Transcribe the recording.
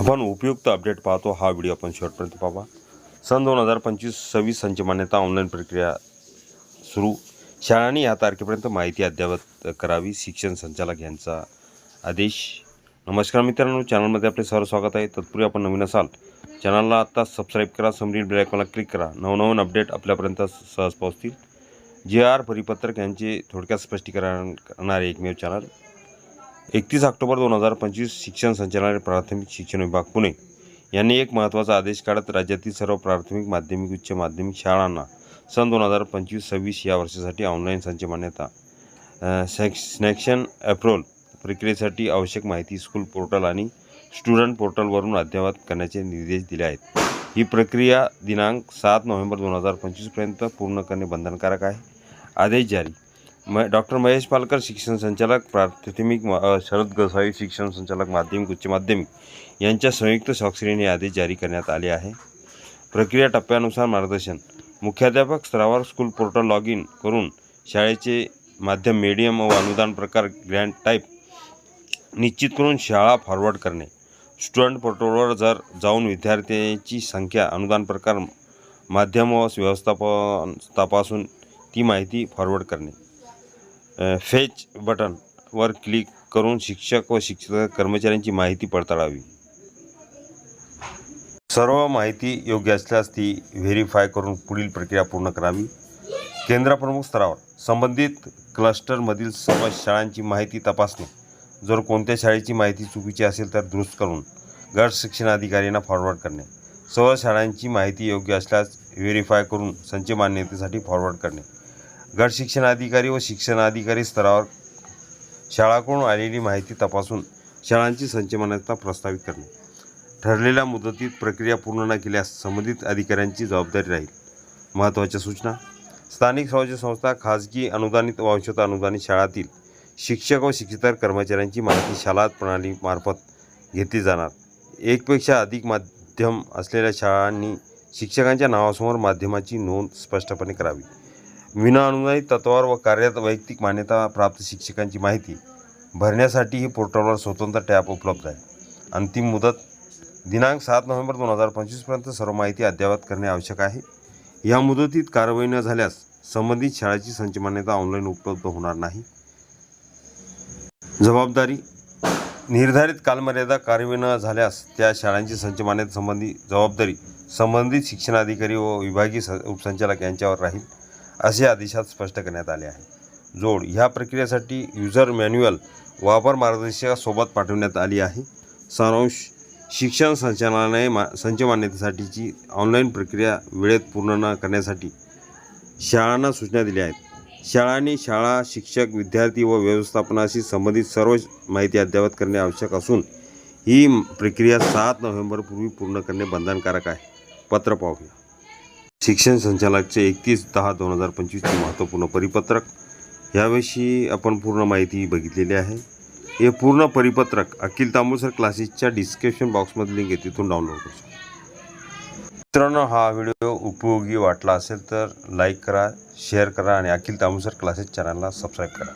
आपण उपयुक्त अपडेट पाहतो हा व्हिडिओ आपण शेवटपर्यंत पाहा. सन दोन हजार पंचवीस सव्वीस संच मान्यता ऑनलाईन प्रक्रिया सुरू. शाळांनी या तारखेपर्यंत माहिती अद्ययावत करावी शिक्षण संचालक यांचा आदेश. नमस्कार मित्रांनो चॅनलमध्ये आपले सर्व स्वागत आहे. तत्पूर्वी आपण नवीन असाल चॅनलला आत्ता सबस्क्राईब करा समरील बेल क्लिक करा. नवनवीन अपडेट आपल्यापर्यंत सहज पोहोचतील. जे आर परिपत्रक यांचे थोडक्यात स्पष्टीकरण करणारे एकमेव चॅनल एकतीस ऑक्टोबर दोन हजार पंचवीस शिक्षण संचालनालय प्राथमिक शिक्षण विभाग पुणे. यांनी एक महत्त्वाचा आदेश काढत राज्यातील सर्व प्राथमिक माध्यमिक उच्च माध्यमिक शाळांना सन दोन हजार पंचवीस सव्वीस या वर्षासाठी ऑनलाईन संच मान्यता स्नॅक्शन अप्रोल प्रक्रियेसाठी आवश्यक माहिती स्कूल पोर्टल आणि स्टुडंट पोर्टलवरून अद्ययावत करण्याचे निर्देश दिले आहेत. ही प्रक्रिया दिनांक सात नोव्हेंबर दोन हजार पंचवीसपर्यंत पूर्ण करणे बंधनकारक आहे. आदेश जारी म डॉक्टर महेश पालकर शिक्षण संचालक प्राथमिक शरद गोसावी शिक्षण संचालक माध्यमिक उच्च माध्यमिक यांच्या संयुक्त स्वाक्षरीने आदेश जारी करण्यात आले आहे. प्रक्रिया टप्प्यानुसार मार्गदर्शन. मुख्याध्यापक स्तरावर स्कूल पोर्टल लॉग इन करून शाळेचे माध्यम मीडियम व अनुदान प्रकार ग्रँड टाईप निश्चित करून शाळा फॉरवर्ड करणे. स्टुडंट पोर्टलवर जर जाऊन विद्यार्थ्यांची संख्या अनुदान प्रकार माध्यम व व्यवस्थापन तपासून ती माहिती फॉरवर्ड करणे. फेच बटनवर क्लिक करून शिक्षक व शिक्षक कर्मचाऱ्यांची माहिती पडताळावी. सर्व माहिती योग्य असल्यास ती व्हेरीफाय करून पुढील प्रक्रिया पूर्ण करावी. केंद्रप्रमुख स्तरावर संबंधित क्लस्टरमधील सर्व शाळांची माहिती तपासणे. जर कोणत्या शाळेची माहिती चुकीची असेल तर दुरुस्त करून गट शिक्षणाधिकाऱ्यांना फॉरवर्ड करणे. सर्व शाळांची माहिती योग्य असल्यास व्हेरीफाय करून संच मान्यतेसाठी फॉरवर्ड करणे. गट शिक्षणाधिकारी व शिक्षणाधिकारी स्तरावर शाळाकडून आलेली माहिती तपासून शाळांची संच प्रस्तावित करणे. ठरलेल्या मुदतीत प्रक्रिया पूर्ण न केल्यास संबंधित अधिकाऱ्यांची जबाबदारी राहील. महत्त्वाच्या सूचना. स्थानिक स्वराज्य संस्था खाजगी अनुदानित व अनुदानित शाळातील शिक्षक व शिक्षितर कर्मचाऱ्यांची माहिती शाळा प्रणालीमार्फत घेतली जाणार. एकपेक्षा अधिक माध्यम असलेल्या शाळांनी शिक्षकांच्या नावासमोर माध्यमाची नोंद स्पष्टपणे करावी. विना तत्वावर व कार्यात वैयक्तिक मान्यता प्राप्त शिक्षकांची माहिती भरण्यासाठी ही पोर्टलवर स्वतंत्र टॅब उपलब्ध आहे. अंतिम मुदत दिनांक सात नोव्हेंबर दोन हजार पंचवीसपर्यंत सर्व माहिती अद्ययावत करणे आवश्यक आहे. या मुदतीत कारवाई न झाल्यास संबंधित शाळेची संच मान्यता ऑनलाईन उपलब्ध होणार नाही. जबाबदारी निर्धारित कालमर्यादा कारवाई न झाल्यास त्या शाळांची संच संबंधी जबाबदारी संबंधित शिक्षणाधिकारी व विभागीय स उपसंचालक यांच्यावर राहील. असे आदेशात स्पष्ट करण्यात आले आहे. जोड ह्या प्रक्रियेसाठी युजर मॅन्युअल वापर मार्गदर्शकासोबत पाठवण्यात आली आहे. सारांश शिक्षण संचालनालय मा संच मान्यतेसाठीची ऑनलाईन प्रक्रिया वेळेत पूर्ण न करण्यासाठी शाळांना सूचना दिल्या आहेत. शाळांनी शाळा शिक्षक विद्यार्थी व व्यवस्थापनाशी संबंधित सर्व माहिती अद्ययावत करणे आवश्यक असून ही प्रक्रिया सात नोव्हेंबरपूर्वी पूर्ण करणे बंधनकारक आहे. पत्र पाहूया. शिक्षण संचालकचे एकतीस दहा दोन हजार पंचवीसचे महत्त्वपूर्ण परिपत्रक. याविषयी आपण पूर्ण माहिती बघितलेली आहे. हे पूर्ण परिपत्रक अखिल तांबूसर क्लासेसच्या डिस्क्रिप्शन बॉक्समध्ये लिंक आहे तिथून डाउनलोड करू शकता. मित्रांनो हा व्हिडिओ उपयोगी वाटला असेल तर लाईक करा शेअर करा आणि अखिल तांबूसर क्लासेस चॅनलला सबस्क्राईब करा.